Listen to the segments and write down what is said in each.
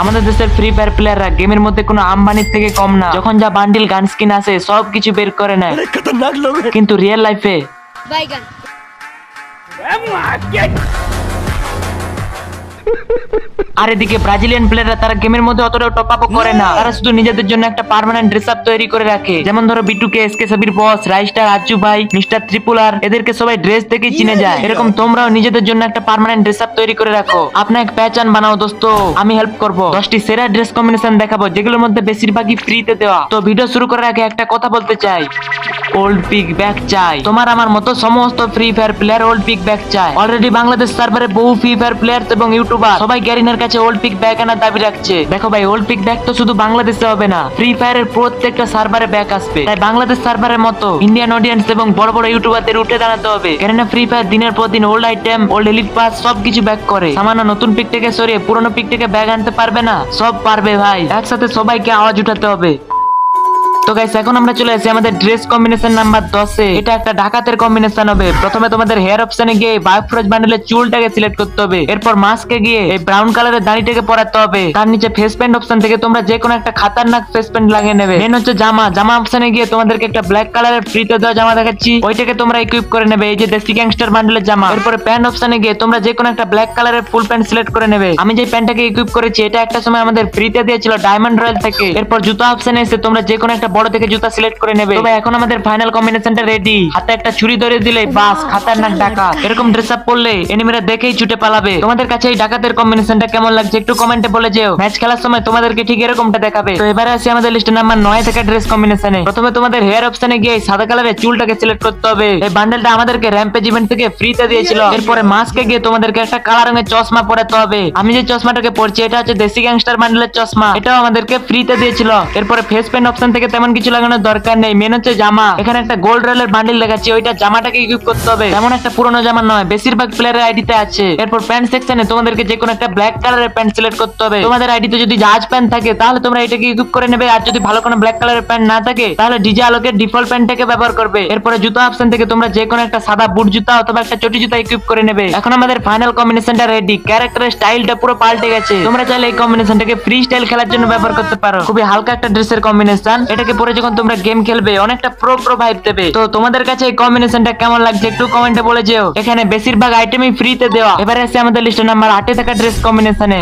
আমাদের দেশের free fire প্লেয়াররা গেমের মধ্যে কোনো আম্বানির থেকে কম না। যখন যা বান্ডিল গান স্কিন আছে সব কিছু বের করে নেয়। কিন্তু রিয়েল লাইফে বাইগান আর এদিকে ব্রাজিলিয়ান প্লেয়াররা তারা গেমের মধ্যে অতটাও টপ আপ করে না। তারা শুধু নিজেদের জন্য একটা পার্মানেন্ট ড্রেস আপ তৈরি করে রাখে। যেমন ধরো বিটুকে এসকে সাবির বস রাইস্টার আজু ভাই মিস্টার ত্রিপুলার এদেরকে সবাই ড্রেস দেখে চিনে যায়। এরকম তোমরাও নিজেদের জন্য একটা পার্মানেন্ট ড্রেস আপ তৈরি করে রাখো। আপনার এক প্যাচান বানাও দোস্ত। আমি হেল্প করব। দশটি সেরা ড্রেস কম্বিনেশন দেখাবো যেগুলোর মধ্যে বেশিরভাগই ফ্রিতে দেওয়া। তো ভিডিও শুরু করার আগে একটা কথা বলতে চাই। ওল্ড পিক ব্যাক চাই। তোমার আমার মতো সমস্ত free fire player old pick back চায় অলরেডি বাংলাদেশ সার্ভারে বহু ফ্রি ফায়ার প্লেয়ার এবং ইউটিউবার সবাই গ্যারিনার কাছে ওল্ড পিক ব্যাক আনার দাবি রাখছে। দেখো ভাই ওল্ড পিক ব্যাক তো শুধু বাংলাদেশে হবে না ফ্রি ফায়ারের প্রত্যেকটা সার্ভারে ব্যাক আসবে। তাই বাংলাদেশ সার্ভারের মতো ইন্ডিয়ান অডিয়েন্স এবং বড় বড় ইউটিউবারদের উঠে দাঁড়াতে হবে। কেননা ফ্রি ফায়ার দিনের পর দিন old item old elite pass সবকিছু ব্যাক করে। সামান্য নতুন পিক থেকে সরিয়ে পুরনো পিক থেকে ব্যাগ আনতে পারবে না? সব পারবে ভাই। একসাথে সবাইকে আওয়াজ উঠাতে হবে। তো গাইস এখন আমরা চলে আসি আমাদের ড্রেস কম্বিনেশন নাম্বার দশে এটা একটা ডাকাতের কম্বিনেশন হবে। প্রথমে তোমাদের হেয়ার অপশনে গিয়ে বায়োফ্রজ বান্ডেলের চুলটাকে সিলেক্ট করতে হবে। এরপর মাস্কে গিয়ে এই ব্রাউন কালারের দাড়িটাকে পরাতে হবে। তার নিচে ফেস প্যান্ট অপশন থেকে তোমরা যে কোনো একটা খাতারনাক ফেস প্যান্ট লাগিয়ে নেবে। মেন হচ্ছে জামা। জামা অপশনে গিয়ে তোমাদেরকে একটা ব্ল্যাক কালারের ফ্রিতে দেওয়া জামা দেখাচ্ছি। ওইটাকে তোমরা ইকুইপ করে নেবে। এই যে দেশি গ্যাংস্টার বান্ডেলের জামা। এরপরে প্যান্ট অপশনে গিয়ে তোমরা যে কোনো একটা ব্ল্যাক কালারের ফুল প্যান্ট সিলেক্ট করে নেবে। আমি যে প্যান্টটাকে ইকুইপ করেছি, এটা একটা সময় আমাদের ফ্রিতে দিয়েছিল ডায়মন্ড রয়্যাল থেকে। এরপর জুতা অপশনে এসে তোমরা যে কোনো একটা বড় থেকে জুতা সিলেক্ট করে নেবে। তবে এখন আমাদের ফাইনাল কম্বিনেশনটা রেডি হাতে একটা ছুরি ধরে দিলে বাস খাতারনাক ডাকাত। এরকম ড্রেস আপ পরলে এনিমিরা দেখেই ছুটে পালাবে। তোমাদের কাছে এই ডাকাতের কম্বিনেশনটা কেমন লাগছে একটু কমেন্টে বলে যেও। ম্যাচ খেলার সময় তোমাদেরকে ঠিক এরকমটা দেখাবে। তো এবারে আসি আমাদের লিস্টে নাম্বার নয় থেকে ড্রেস কম্বিনেশনে প্রথমে তোমাদের হেয়ার অপশনে গিয়ে সাদা কালারের চুলটাকে সিলেক্ট করতে হবে। এই বান্ডেলটা আমাদেরকে র্যাম্পেজ ইভেন্ট থেকে ফ্রিতে দিয়েছিল। এরপরে মাস্কে গিয়ে তোমাদেরকে একটা কালা রঙের চশমা পরাতে হবে। আমি যে চশমাটাকে পরছি এটা হচ্ছে দেশি গ্যাংস্টার বান্ডেলের চশমা। এটাও আমাদেরকে ফ্রিতে দিয়েছিল। এরপরে ফেস প্যান্ট অপশন থেকে তেমন কিছু লাগানোর দরকার নেই। মেন হচ্ছে জামা। এখানে একটা গোল্ড রয়েলের বান্ডেল দেখাচ্ছি। ওইটা জামাটাকে ইকুইপ করতে হবে। তেমন একটা পুরনো জামা নয়। বেশিরভাগ প্লেয়ারের আইডিতে আছে। এরপর প্যান্ট সেকশনে তোমাদেরকে যে কোনো একটা ব্ল্যাক কালারের প্যান্ট সিলেক্ট করতে হবে। তোমাদের আইডিতে যদি জাহাজ প্যান্ট থাকে, তাহলে তোমরা এটাকে ইকুইপ করে নেবে। আর যদি ভালো কোনো ব্ল্যাক কালারের প্যান্ট না থাকে, তাহলে ডিজে আলোকের ডিফল্ট প্যান্টটাকে ব্যবহার করবে। এরপরে জুতা অপশন থেকে তোমরা যে কোনো একটা সাদা বুট জুতা অথবা একটা চটি জুতা ইকুইপ করে নেবে। এখন আমাদের ফাইনাল কম্বিনেশনটা রেডি ক্যারেক্টারের স্টাইলটা পুরো পাল্টে গেছে। তোমরা চাইলে এই কম্বিনেশনটাকে ফ্রি স্টাইল খেলার জন্য ব্যবহার করতে পারো। খুবই হালকা একটা ড্রেসের কম্বিনেশন এটাকে পরে যখন তোমরা গেম খেলবে, অনেকটা প্রো প্রো ভাইব দেবে। তো তোমাদের কাছে এই কম্বিনেশনটা কেমন লাগছে একটু কমেন্টে বলে যেও। এখানে বেশিরভাগ আইটেমই ফ্রিতে দেওয়া। এবারে আছে আমাদের লিস্টে নাম্বার আটে থাকা ড্রেস কম্বিনেশনে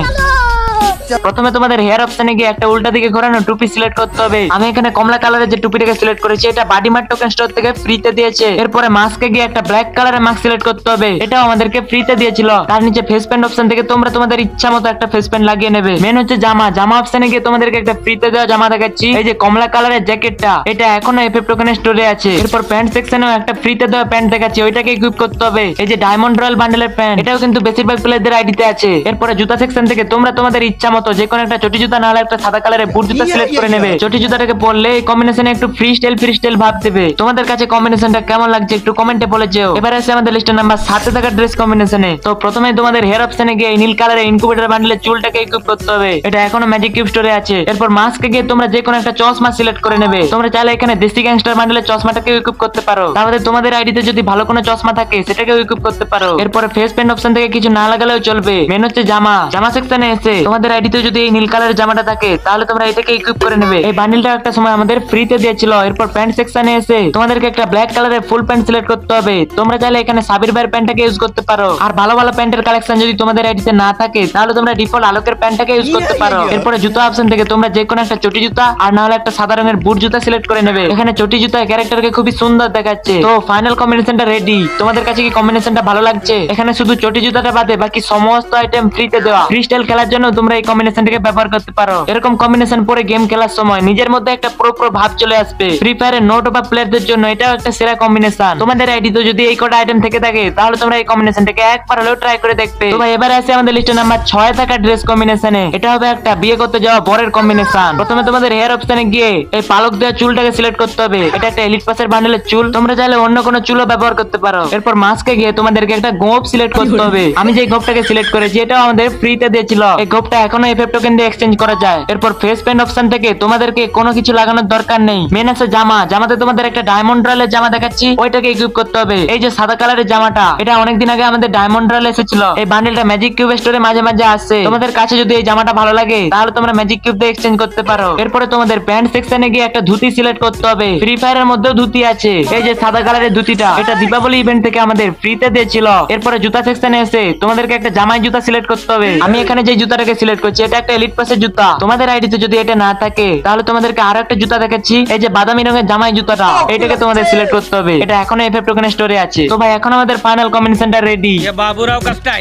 প্রথমে তোমাদের হেয়ার অপশনে গিয়ে একটা উল্টা দিকে ঘোরানো টুপি সিলেক্ট করতে হবে। আমি এখানে কমলা কালারের যে টুপিটাকে সিলেক্ট করেছি, এটা বাডি মার্ট টোকেন স্টোর থেকে ফ্রিতে দিয়েছে। এরপরে মাস্কে গিয়ে একটা ব্ল্যাক কালারের মাস্ক সিলেক্ট করতে হবে। এটাও আমাদেরকে ফ্রিতে দিয়েছিল। তার নিচে ফেস প্যান্ট অপশন থেকে তোমরা তোমাদের ইচ্ছা মতো একটা ফেস প্যান্ট লাগিয়ে নেবে। মেন হচ্ছে জামা। জামা অপশনে গিয়ে তোমাদেরকে একটা ফ্রিতে দেওয়া জামা দেখাচ্ছি। এই যে কমলা কালারের জ্যাকেটটা এটা এখনও এফএফ টোকেনের স্টোরে আছে। এরপর প্যান্ট সেকশনেও একটা ফ্রিতে দেওয়া প্যান্ট দেখাচ্ছি। ওইটাকে ইকুইপ করতে হবে। এই যে ডায়মন্ড রয়্যাল বান্ডেলের প্যান্ট এটাও কিন্তু বেশিরভাগ প্লেয়ারদের আইডিতে আছে। এরপরে জুতা সেকশন থেকে তোমরা তোমাদের ইচ্ছা মতো যে কোনো একটা চটি জুতা নাহলে একটা সাদা কালারের বুট জুতা সিলেক্ট করে নেবে। চটি জুতাটাকে পরলে এই কম্বিনেশনে একটু ফ্রি স্টাইল ফ্রি স্টাইল ভাব দেবে। তোমাদের কাছে কম্বিনেশনটা কেমন লাগছে একটু কমেন্টে বলে যেও। এবার আছে আমাদের লিস্টের নাম্বার সাথে থাকা ড্রেস কম্বিনেশনে তো প্রথমে তোমাদের হেয়ার অপশনে গিয়ে নীল কালারের ইনকুবেটর বান্ডেলের চুলটাকে ইকুইপ করতে হবে। এটা এখনও ম্যাজিক কিউব স্টোরে আছে। এরপর মাস্কে গিয়ে তোমরা যে কোনো একটা চশমা সিলেক্ট করে নেবে। তোমরা চাইলে এখানে দেশি গ্যাংস্টার বান্ডেলের চশমাটাকে ইকুইপ করতে পারো। তাহলে তোমাদের আইডিতে যদি ভালো কোনো চশমা থাকে সেটাকে ইকুইপ করতে পারো। এরপরে ফেস প্যান্ট অপশন থেকে কিছু না লাগালেও চলবে। মেন হচ্ছে জামা। জামা সেকশনে এসে তোমাদের আইডিতে যদি এই নীল কালারের জামাটা থাকে, তাহলে তোমরা এটাকে ইকুইপ করে নেবে। এই বান্ডিলটা একটা সময় আমাদের ফ্রিতে দিয়েছিল, এরপর প্যান্ট সেকশনে এসে তোমাদেরকে একটা ব্ল্যাক কালারের ফুল প্যান্ট সিলেক্ট করতে হবে। তোমরা চাইলে এখানে সাবির ভাইয়ের প্যান্টটাকে ইউজ করতে পারো। আর ভালো ভালো প্যান্টের কালেকশন যদি তোমাদের আইডিতে না থাকে, তাহলে তোমরা ডিফল্ট আলোকের প্যান্টটাকে ইউজ করতে পারো। এরপরে জুতো অপশন থেকে তোমরা যে কোনো একটা চটি জুতা, আর না হলে একটা সাদা রঙের বুট জুতা সিলেক্ট করে নেবে। এখানে চটি জুতা ক্যারেক্টারকে খুবই সুন্দর দেখাচ্ছে। তো ফাইনাল কম্বিনেশনটা রেডি তোমাদের কাছে কি কম্বিনেশনটা ভালো লাগছে? এখানে শুধু চটি জুতাটা বাদে বাকি সমস্ত আইটেম ফ্রিতে দেওয়া। ক্রিস্টাল খেলার জন্য তোমরা এই কম্বিনেশনটাকে ব্যবহার করতে পারো। এরকম কম্বিনেশন পরে গেম খেলার সময় নিজের মধ্যে একটা পুরো পুরো ভাব চলে আসবে। ফ্রি ফায়ারের নোট বা প্লেয়ারদের জন্য এটাও একটা সেরা কম্বিনেশন তোমাদের আইডিতে যদি এই কটা আইটেম থেকে থাকে, তাহলে তোমরা এই কম্বিনেশনটাকে একবার হলেও ট্রাই করে দেখবে। তো ভাই এবারে আছে আমাদের লিস্টে নাম্বার ছয় থাকা ড্রেস কম্বিনেশনে এটা হবে একটা বিয়ে করতে যাওয়া বরের কম্বিনেশন প্রথমে তোমাদের হেয়ার অপশনে গিয়ে এই পালক দেওয়া চুলটাকে সিলেক্ট করতে হবে। এটা একটা এলিট পাসের বান্ডেলের চুল। তোমরা চাইলে অন্য কোনো চুলও ব্যবহার করতে পারো। এরপর মাস্কে গিয়ে তোমাদেরকে একটা গোপ সিলেক্ট করতে হবে। আমি যে গোপটাকে সিলেক্ট করেছি, এটাও আমাদের ফ্রিতে দিয়েছিল। এই গোপটা এখনও এফএফ টোকেন দিয়ে এক্সচেঞ্জ করা যায়। এরপর ফেস পেন্ট অপশন থেকে তোমাদেরকে কোনো কিছু লাগানোর দরকার নেই। মেন আছে জামা। জামাতে তোমাদের একটা ডায়মন্ড রয়্যালের জামা দেখাচ্ছি। ওইটাকে ইকুইপ করতে হবে। এই যে সাদা কালারের জামাটা, এটা অনেকদিন আগে আমাদের ডায়মন্ড রয়্যাল এসেছিল। এই বান্ডেলটা ম্যাজিক কিউব স্টোরে মাঝে মাঝে আসছে তোমাদের কাছে যদি এই জামাটা ভালো লাগে, তাহলে তোমরা ম্যাজিক কিউব দিয়ে এক্সচেঞ্জ করতে পারো। এরপরে তোমাদের প্যান্ট সেকশনে গিয়ে একটা ধুতি সিলেক্ট করতে হবে। ফ্রি ফায়ারের মধ্যেও ধুতি আছে। এই যে সাদা কালারের ধুতিটা, এটা দীপাবলি ইভেন্ট থেকে আমাদের ফ্রিতে দিয়েছিল। এরপরে জুতা সেকশনে এসে তোমাদেরকে একটা জামাই জুতা সিলেক্ট করতে হবে। আমি এখানে যে জুতাটাকে সিলেক্ট করছি এটা একটা এলিট পাসের জুতা। তোমাদের আইডিতে যদি এটা না থাকে তাহলে তোমাদেরকে আরও একটা জুতা দেখাচ্ছি এই যে বাদামি রঙের জামাই জুতাটা। এটাকে তোমাদের সিলেক্ট করতে হবে। এটা এখনও এফএফ টোকেন স্টোরে আছে। তো ভাই এখন আমাদের ফাইনাল কম্বিনেশনটা রেডি বাবুরাও কাজটা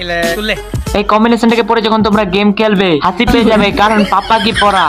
এই কম্বিনেশনটাকে পরে যখন তোমরা গেম খেলবে হাসি পেয়ে যাবে কারণ পাপা কি পরা।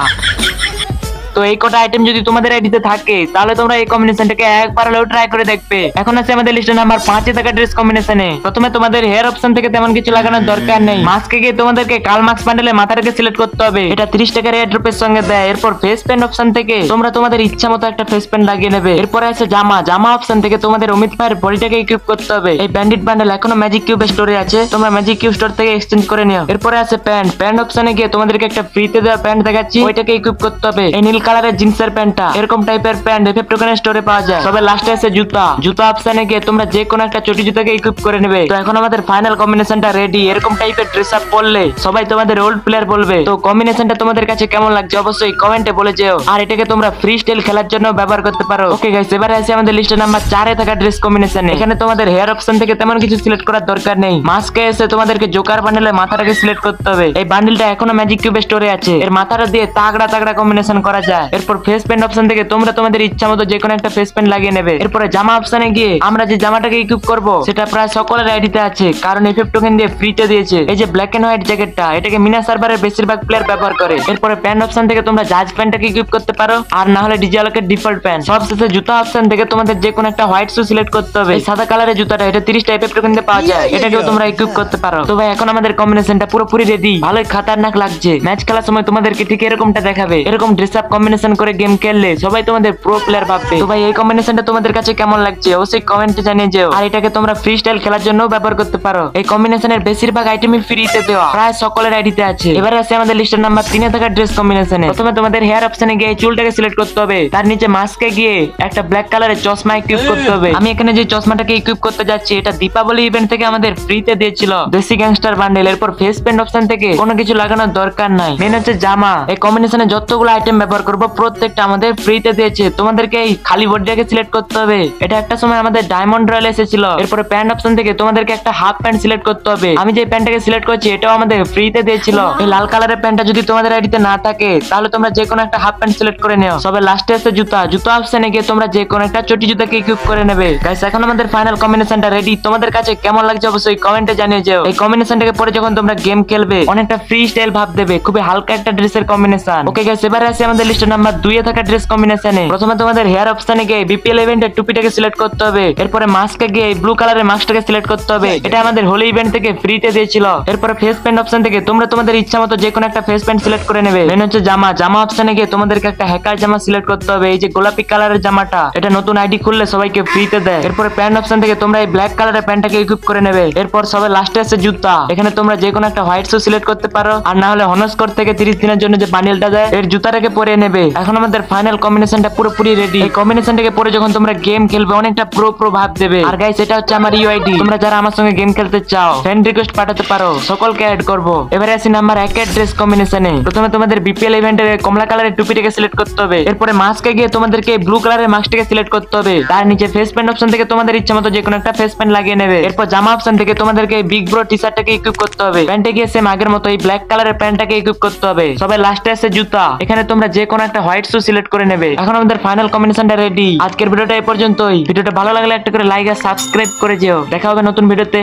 তো এই কটা আইটেম যদি তোমাদের আইডিতে থাকে, তাহলে তোমরা এই কম্বিনেশনটাকে একবার হলেও ট্রাই করে দেখবে। এখন আছে আমাদের লিস্টে নাম্বার পাঁচে থাকা ড্রেস কম্বিনেশনে প্রথমে তোমাদের হেয়ার অপশন থেকে তেমন কিছু লাগানোর দরকার নেই। মাস্কে গিয়ে তোমাদেরকে কাল মাস্ক বান্ডেলে মাথাটাকে সিলেক্ট করতে হবে। এটা তিরিশ টাকার এয়ার ড্রপের সঙ্গে দেয়। এরপর ফেস প্যান্ট অপশন থেকে তোমরা তোমাদের ইচ্ছা মতো একটা ফেস প্যান্ট লাগিয়ে নেবে। এরপরে আছে জামা। জামা অপশন থেকে তোমাদের অমিত ভাইয়ের বডিটাকে ইকুইপ করতে হবে। এই ব্যান্ডিট বান্ডেল এখনও ম্যাজিক কিউব স্টোরে আছে। তোমরা ম্যাজিক কিউব স্টোর থেকে এক্সচেঞ্জ করে নিও। এরপরে আছে প্যান্ট প্যান্ট অপশনে গিয়ে তোমাদেরকে একটা ফ্রিতে দেওয়া প্যান্ট দেখাচ্ছি। ওইটাকে ইকুইপ করতে হবে। এই নীল কালারের জিন্সের প্যান্টটা। এরকম টাইপের প্যান্ট এফএফ স্টোরে পাওয়া যায়। তবে লাস্টে আছে জুতা। জুতা অপশনে গিয়ে তোমরা যে কোনো একটা চটি জুতাকে ইকুইপ করে নেবে। তো এখন আমাদের ফাইনাল কম্বিনেশনটা রেডি এরকম টাইপের ড্রেস আপ পরলে সবাই তোমাদের ওল্ড প্লেয়ার বলবে। তো কম্বিনেশনটা তোমাদের কাছে কেমন লাগছে অবশ্যই কমেন্টে বলে যেও। আর এটাকে তোমরা ফ্রি স্টাইল খেলার জন্য ব্যবহার করতে পারো। ওকে গাইস এবারে আছে আমাদের লিস্টে নাম্বার চারে থাকা ড্রেস কম্বিনেশন এখানে তোমাদের হেয়ার অপশন থেকে তেমন কিছু সিলেক্ট করার দরকার নেই। মাস্কে এসে তোমাদেরকে জোকার বান্ডেলের মাথাটাকে সিলেক্ট করতে হবে। এই বান্ডেলটা এখনও ম্যাজিক কিউবে স্টোরে আছে। এর মাথাটা দিয়ে তাগড়া তাগড়া কম্বিনেশন করা যায়। এরপর ফেস প্যান্ট অপশন থেকে তোমরা তোমাদের ইচ্ছা মতো যে কোনো একটা ফেস প্যান্ট লাগিয়ে নেবে। এরপরে জামা অপশনে গিয়ে আমরা যে জামাটাকে ইকুইপ করব সেটা প্রায় সকলের আইডিতে আছে। কারণ এফএফ টোকেন দিয়ে ফ্রিতে দিয়েছে। এই যে ব্ল্যাক এন্ড হোয়াইট জ্যাকেটটা এটাকে মিনা সার্ভারের বেশিরভাগ প্লেয়ার ব্যবহার করে। এরপরে প্যান্ট অপশন থেকে তোমরা জাজ প্যান্টটাকে ইকুইপ করতে পারো। আর না হলে ডিজি আলোকের ডিফল্ট প্যান্ট সবশেষে জুতা অপশন থেকে তোমাদের যে কোনো একটা হোয়াইট শু সিলেক্ট করতে হবে। সাদা কালারের জুতাটা এটা তিরিশ টাইপের টোকেন দিয়ে পাওয়া যায়। এটাকেও তোমরা ইকুইপ করতে পারো। তো ভাই এখন আমাদের কম্বিনেশনটা পুরোপুরি রেডি ভালোই খাতারনাক লাগছে। ম্যাচ খেলার সময় তোমাদেরকে ঠিক এরকমটা দেখাবে। এরকম ড্রেস আপ কম্বিনেশন করে গেম খেললে সবাই তোমাদের প্রো প্লেয়ার ভাববে। তো ভাই এই কম্বিনেশনটা তোমাদের কাছে কেমন লাগছে? অবশ্যই কমেন্টে জানিয়ে যেও। আর এটাকে তোমরা ফ্রি স্টাইল খেলার জন্য ব্যবহার করতে পারো। এই কম্বিনেশনের বেশিরভাগ আইটেমই ফ্রিতে দেওয়া। প্রায় সকলের আইডিতে আছে। এবারে আছে আমাদের লিস্টের নাম্বার তিনে থাকা ড্রেস কম্বিনেশনে প্রথমে তোমাদের হেয়ার অপশনে গিয়ে চুলটাকে সিলেক্ট করতে হবে। তার নিচে মাস্কে গিয়ে একটা ব্ল্যাক কালারের চশমা ইকুইপ করতে হবে। আমি এখানে যে চশমাটাকে ইকুইপ করতে যাচ্ছি, এটা দীপাবলি ইভেন্ট থেকে আমাদের ফ্রিতে দিয়েছিল। দেশি গ্যাংস্টার বান্ডেল এরপর ফেস প্যান্ট অপশন থেকে কোনো কিছু লাগানোর দরকার নাই। মেন হচ্ছে জামা। এই কম্বিনেশনে যতগুলো আইটেম ব্যবহার করব প্রত্যেকটা আমাদের ফ্রিতে দিয়েছে। তোমাদেরকে এই খালি বডিটাকে সিলেক্ট করতে হবে। এটা একটা সময় আমাদের ডায়মন্ড রয়্যাল এসেছিল। এরপরে প্যান্ট অপশন থেকে তোমাদেরকে একটা হাফ প্যান্ট সিলেক্ট করতে হবে। আমি যে প্যান্টটাকে সিলেক্ট করছি, এটাও আমাদের ফ্রিতে দিয়েছিল। এই লাল কালারের প্যান্টটা যদি তোমাদের আইডিতে না থাকে, তাহলে তোমরা যে কোনো একটা হাফ প্যান্ট সিলেক্ট করে নিও। সবে লাস্টে আছে জুতা। জুতা অপশনে গিয়ে তোমরা যে কোনো একটা চটি জুতাকে ইকুইপ করে নেবে। গাইস এখন আমাদের ফাইনাল কম্বিনেশনটা রেডি তোমাদের কাছে কেমন লাগছে অবশ্যই কমেন্টে জানিয়ে যেও। এই কম্বিনেশনটাকে পরে যখন তোমরা গেম খেলবে, অনেকটা ফ্রি স্টাইল ভাব দেবে। খুবই হালকা একটা ড্রেসের কম্বিনেশন ওকে গাইস এবারে আছে আমাদের লিস্টের নাম্বার দুইয়ে থাকা ড্রেস কম্বিনেশনে প্রথমে তোমাদের হেয়ার অপশনে গিয়ে বিপিএল ইভেন্টের টুপিটাকে সিলেক্ট করতে হবে। এরপরে মাস্কে গিয়ে ব্লু কালারের মাস্কটাকে সিলেক্ট করতে হবে। এটা আমাদের হোলি ইভেন্ট থেকে ফ্রিতে দিয়েছিল। এরপরে ফেস প্যান্ট অপশন থেকে তোমরা তোমাদের ইচ্ছা মতো যে কোনো একটা ফেস প্যান্ট সিলেক্ট করে নেবে। মেন হচ্ছে জামা। জামা অপশনে গিয়ে তোমাদেরকে একটা হ্যাকার জামা সিলেক্ট করতে হবে। এই যে গোলাপি কালারের জামাটা এটা নতুন আইডি খুললে সবাইকে ফ্রিতে দেয়। এরপরে প্যান্ট অপশন থেকে তোমরা এই ব্ল্যাক কালারের প্যান্টটাকে ইকুইপ করে নেবে। এরপর সবাই লাস্টে আছে জুতা। এখানে তোমরা যে কোনো একটা হোয়াইট শু সিলেক্ট করতে পারো। আর না হলে হনস্কর থেকে তিরিশ দিনের জন্য যে বান্ডেলটা দেয় এর জুতাটাকে পরে নেবে। এখন আমাদের ফাইনাল কম্বিনেশনটা পুরোপুরি রেডি এই কম্বিনেশনটাকে পরে যখন তোমরা গেম খেলবে, অনেকটা প্রো দেবে। আর গাইস এটা হচ্ছে আমার ইউআইডি তোমরা যারা আমার সঙ্গে গেম খেলতে চাও ফ্রেন্ড রিকোয়েস্ট পাঠাতে পারো। সকলকে অ্যাড করব। এবারে আসি কম্বিনেশনে প্রথমে তোমাদের বিপিএল ইভেন্টের কমলা কালারের টুপিটাকে সিলেক্ট করতে হবে। এরপরে মাস্কে গিয়ে তোমাদেরকে ব্লু কালারের মাস্কটাকে সিলেক্ট করতে হবে। তার নিচে ফেস প্যান্ট অপশন থেকে তোমাদের ইচ্ছা মতো যে কোনো একটা ফেস প্যান্ট লাগিয়ে নেবে। এরপর জামা অপশন থেকে তোমাদেরকে বিগ ব্রো টি শার্টটাকে ইকুইপ করতে হবে। প্যান্টে গিয়ে সেম আগের মতো এই ব্ল্যাক কালারের প্যান্টটাকে ইকুইপ করতে হবে। সবাই লাস্টে আছে জুতা। এখানে তোমরা যে কোনো একটা হোয়াইট শু সিলেক্ট করে নেবে। এখন আমাদের ফাইনাল কম্বিনেশনটা রেডি আজকের ভিডিওটা এই পর্যন্তই। ভিডিওটা ভালো লাগলে একটা করে লাইক আর সাবস্ক্রাইব করে যেও। দেখা হবে নতুন ভিডিওতে।